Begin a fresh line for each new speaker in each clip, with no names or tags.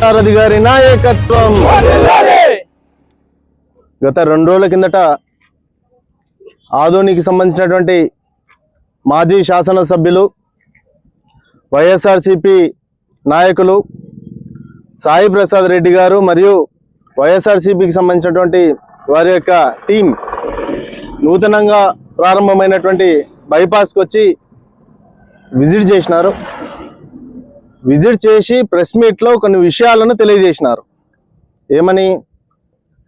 సారథి గారి నాయకత్వం. గత రెండు రోజుల కిందట ఆదోనికి సంబంధించినటువంటి మాజీ శాసనసభ్యులు వైఎస్ఆర్సిపి నాయకులు సాయి ప్రసాద్ రెడ్డి గారు మరియు వైఎస్ఆర్సిపికి సంబంధించినటువంటి వారి యొక్క టీం నూతనంగా ప్రారంభమైనటువంటి బైపాస్కి వచ్చి విజిట్ చేసినారు. విజిట్ చేసి ప్రెస్ మీట్లో కొన్ని విషయాలను తెలియజేసినారు. ఏమని?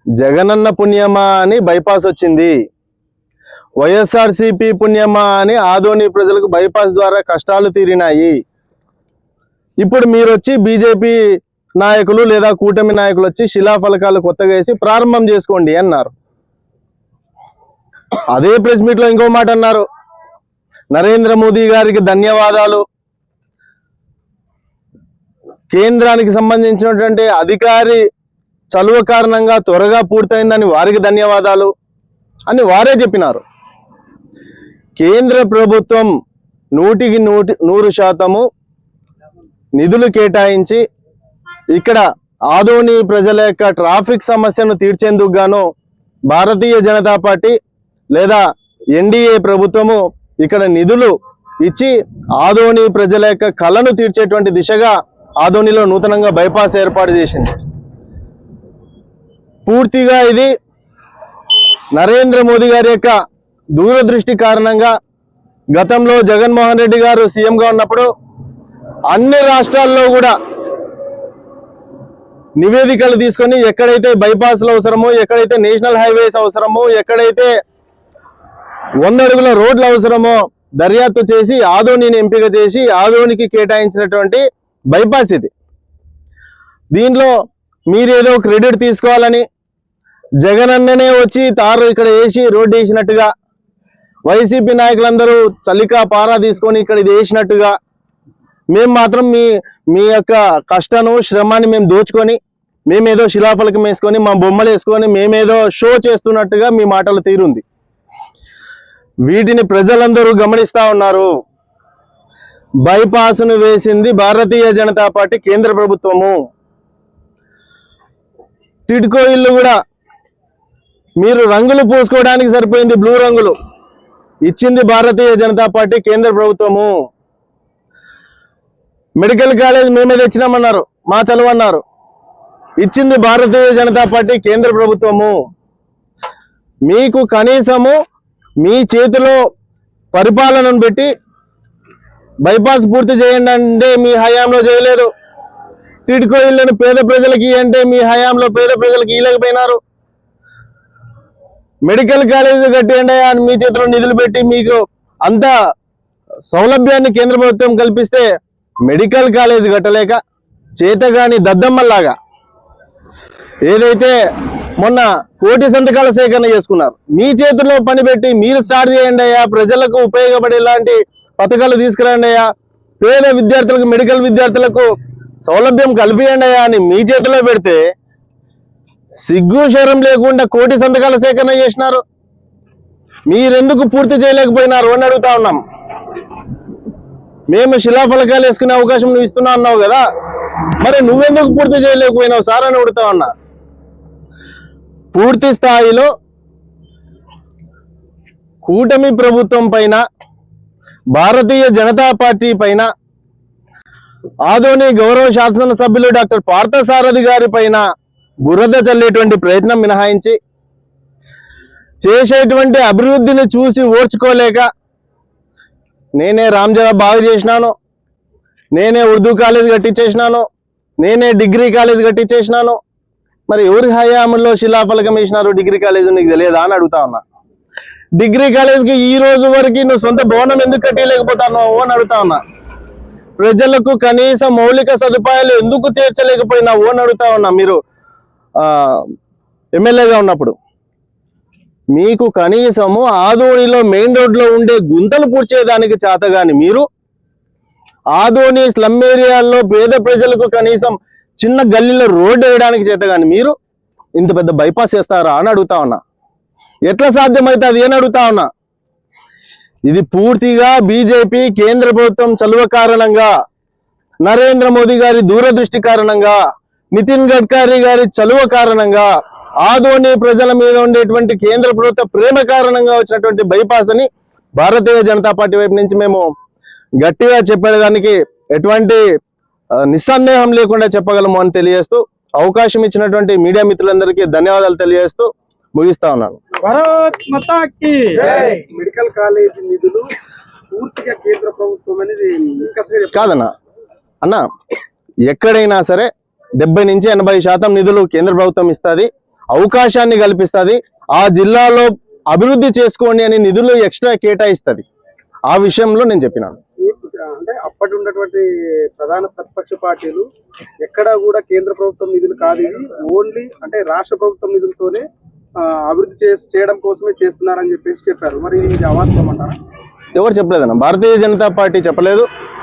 జగనన్న పుణ్యమా అని బైపాస్ వచ్చింది. వైఎస్ఆర్సిపి పుణ్యమా అని ఆదోని ప్రజలకు బైపాస్ ద్వారా కష్టాలు తీరినాయి. ఇప్పుడు మీరు వచ్చి బీజేపీ నాయకులు లేదా కూటమి నాయకులు వచ్చి శిలాఫలకాలు కొత్తగా వేసి ప్రారంభం చేసుకోండి అన్నారు. అదే ప్రెస్ మీట్లో ఇంకో మాట అన్నారు. నరేంద్ర మోదీ గారికి ధన్యవాదాలు. కేంద్రానికి సంబంధించినటువంటి అధికారి చలువ కారణంగా త్వరగా పూర్తయిందని వారికి ధన్యవాదాలు అని వారే చెప్పినారు. కేంద్ర ప్రభుత్వం నూటికి నూటి నూరు శాతము నిధులు కేటాయించి ఇక్కడ ఆదోని ప్రజల యొక్క ట్రాఫిక్ సమస్యను తీర్చేందుకు గాను భారతీయ జనతా పార్టీ లేదా ఎన్డీఏ ప్రభుత్వము ఇక్కడ నిధులు ఇచ్చి ఆదోని ప్రజల యొక్క కళను తీర్చేటువంటి దిశగా ఆదోనిలో నూతనంగా బైపాస్ ఏర్పాటు చేసింది. పూర్తిగా ఇది నరేంద్ర మోదీ గారి యొక్క దూరదృష్టి కారణంగా గతంలో జగన్మోహన్ రెడ్డి గారు సీఎంగా ఉన్నప్పుడు అన్ని రాష్ట్రాల్లో కూడా నివేదికలు తీసుకొని ఎక్కడైతే బైపాస్లు అవసరమో ఎక్కడైతే నేషనల్ హైవేస్ అవసరమో ఎక్కడైతే వంద అడుగుల రోడ్లు అవసరమో దర్యాప్తు చేసి ఆదోనిని ఎంపిక చేసి ఆదోనికి కేటాయించినటువంటి బైపాస్ ఇది. దీనిలో మీరేదో క్రెడిట్ తీసుకోవాలని జగన్ అన్ననే వచ్చి తారు ఇక్కడ వేసి రోడ్డు వేసినట్టుగా వైసీపీ నాయకులందరూ చలికా పారా తీసుకొని ఇక్కడ ఇది వేసినట్టుగా మేము మాత్రం మీ మీ యొక్క కష్టను శ్రమాన్ని మేము దోచుకొని మేమేదో శిలాఫలకం వేసుకొని మా బొమ్మలు వేసుకొని మేమేదో షో చేస్తున్నట్టుగా మీ మాటలు తీరుంది. వీటిని ప్రజలందరూ గమనిస్తూ ఉన్నారు. బైపాస్ను వేసింది భారతీయ జనతా పార్టీ కేంద్ర ప్రభుత్వము. టిడ్కో ఇల్లు కూడా మీరు రంగులు పూసుకోవడానికి సరిపోయింది బ్లూ రంగులు. ఇచ్చింది భారతీయ జనతా పార్టీ కేంద్ర ప్రభుత్వము. మెడికల్ కాలేజ్ మేమే తెచ్చినామన్నారు మా చదువన్నారు ఇచ్చింది భారతీయ జనతా పార్టీ కేంద్ర ప్రభుత్వము. మీకు కనీసము మీ చేతిలో పరిపాలనను పెట్టి బైపాస్ పూర్తి చేయండి అంటే మీ హయాంలో చేయలేదు. టిడ్కో ఇళ్ళను పేద ప్రజలకి అంటే మీ హయాంలో పేద ప్రజలకి ఇవ్వలేకపోయినారు మెడికల్ కాలేజ్ కట్టేయండి అని మీ చేతిలో నిధులు పెట్టి మీకు అంత సౌలభ్యాన్ని కేంద్ర ప్రభుత్వం కల్పిస్తే మెడికల్ కాలేజ్ కట్టలేక చేతగాని దద్దమ్మల్లాగా ఏదైతే మొన్న కోటి సంతకాల సేకరణ చేసుకున్నారు. మీ చేతుల్లో పని పెట్టి మీరు స్టార్ట్ చేయండి అయ్యా. ప్రజలకు ఉపయోగపడేలాంటి పథకాలు తీసుకురండి అయ్యా. పేద విద్యార్థులకు మెడికల్ విద్యార్థులకు సౌలభ్యం కల్పియండి అయ్యా అని మీ చేతిలో పెడితే సిగ్గు శరం లేకుండా కోటి సంతకాల సేకరణ చేసినారు. మీరెందుకు పూర్తి చేయలేకపోయినారు అని అడుగుతా ఉన్నాం. మేము శిలాఫలకాలు వేసుకునే అవకాశం నువ్వు ఇస్తున్నా అన్నావు కదా. మరి నువ్వెందుకు పూర్తి చేయలేకపోయినావు సార్ అని అడుగుతా ఉన్నా. పూర్తి స్థాయిలో కూటమి ప్రభుత్వం పైన భారతీయ జనతా పార్టీ పైన ఆదోని గౌరవ శాసనసభ్యులు డాక్టర్ పార్థసారథి గారి పైన బురద చల్లేటువంటి ప్రయత్నం మినహాయించి చేసేటువంటి అభివృద్ధిని చూసి ఓర్చుకోలేక నేనే రామ్జరా బాగు చేసినాను నేనే ఉర్దూ కాలేజ్ కట్టించేసినాను నేనే డిగ్రీ కాలేజ్ కట్టించేసినాను మరి ఎవరి హయాంలో శిలాఫలకం వేసినారు డిగ్రీ కాలేజ్ నీకు తెలియదా అని అడుగుతా ఉన్నా. డిగ్రీ కాలేజ్కి ఈ రోజు వరకు నువ్వు సొంత భవనం ఎందుకు కట్టలేకపోతున్నావు అని అడుగుతా ఉన్నా. ప్రజలకు కనీస మౌలిక సదుపాయాలు ఎందుకు తీర్చలేకపోయినావు అని అడుగుతా ఉన్నా మీరు. ఎమ్మెల్యేగా ఉన్నప్పుడు. మీకు కనీసము ఆదోనిలో మెయిన్ రోడ్లో ఉండే గుంతలు పూడ్చేదానికి చేతగాని మీరు ఆదోని స్లమ్ ఏరియాల్లో పేద ప్రజలకు కనీసం చిన్న గల్లీలో రోడ్డు వేయడానికి చేతగాని మీరు ఇంత పెద్ద బైపాస్ చేస్తారా అని అడుగుతా ఉన్నా. ఎట్లా సాధ్యమవుతుంది అని అడుగుతా ఉన్నా. ఇది పూర్తిగా బీజేపీ కేంద్ర ప్రభుత్వం చలువ కారణంగా నరేంద్ర మోదీ గారి దూరదృష్టి కారణంగా నితిన్ గడ్కరీ గారి చలువ కారణంగా ఆదోని ప్రజల మీద ఉండేటువంటి కేంద్ర ప్రభుత్వ ప్రేమ కారణంగా వచ్చినటువంటి బైపాస్ అని భారతీయ జనతా పార్టీ వైపు నుంచి మేము గట్టిగా చెప్పేదానికి ఎటువంటి నిస్సందేహం లేకుండా చెప్పగలము అని తెలియజేస్తూ అవకాశం ఇచ్చినటువంటి మీడియా మిత్రులందరికీ ధన్యవాదాలు తెలియజేస్తూ ముగిస్తా ఉన్నాను.
భారత్ మాతా కి
మెడికల్ కాలేజ్ నిధులు పూర్తిగా కేంద్ర ప్రభుత్వం అనేది.
కాదన్న. అన్న ఎక్కడైనా సరే డెబ్బై నుంచి ఎనభై శాతం నిధులు కేంద్ర ప్రభుత్వం ఇస్తుంది అవకాశాన్ని కల్పిస్తుంది ఆ జిల్లాలో అభివృద్ధి చేసుకోండి అని నిధులు ఎక్స్ట్రా కేటాయిస్తుంది. ఆ విషయంలో నేను చెప్పినాను.
అంటే అప్పటి ఉన్నటువంటి ప్రధాన ప్రతిపక్ష పార్టీలు ఎక్కడా కూడా కేంద్ర ప్రభుత్వం నిధులు కాదు. ఇవి ఓన్లీ అంటే రాష్ట్ర ప్రభుత్వం నిధులతోనే అభివృద్ధి చేసి చేయడం కోసమే చేస్తున్నారని చెప్పేసి చెప్పారు. మరి ఇది అవాస్తవం అంటారా?
ఎవరు చెప్పలేదన్న? భారతీయ జనతా పార్టీ చెప్పలేదు.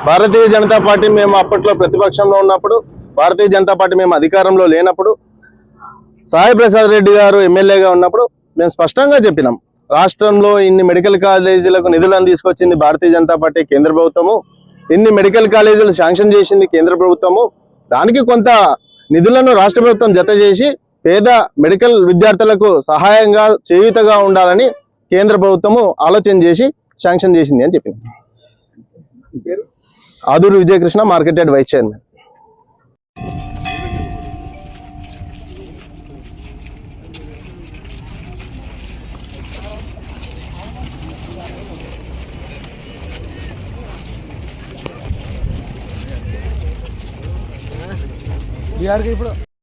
భారతీయ జనతా పార్టీ మేము అప్పట్లో ప్రతిపక్షంలో ఉన్నప్పుడు భారతీయ జనతా పార్టీ మేము అధికారంలో లేనప్పుడు సాయి ప్రసాద్ రెడ్డి గారు ఎమ్మెల్యేగా ఉన్నప్పుడు మేము స్పష్టంగా చెప్పినాం. రాష్ట్రంలో ఇన్ని మెడికల్ కాలేజీలకు నిధులను తీసుకొచ్చింది భారతీయ జనతా పార్టీ కేంద్ర ప్రభుత్వము. ఇన్ని మెడికల్ కాలేజీలు శాంక్షన్ చేసింది కేంద్ర ప్రభుత్వము. దానికి కొంత నిధులను రాష్ట్ర ప్రభుత్వం జత చేసి పేద మెడికల్ విద్యార్థులకు సహాయంగా చేయూతగా ఉండాలని కేంద్ర ప్రభుత్వము ఆలోచన చేసి శాంక్షన్ చేసింది అని చెప్పింది. Aduru Vijayakrishna marketed vice chairman.
ఇప్పుడు.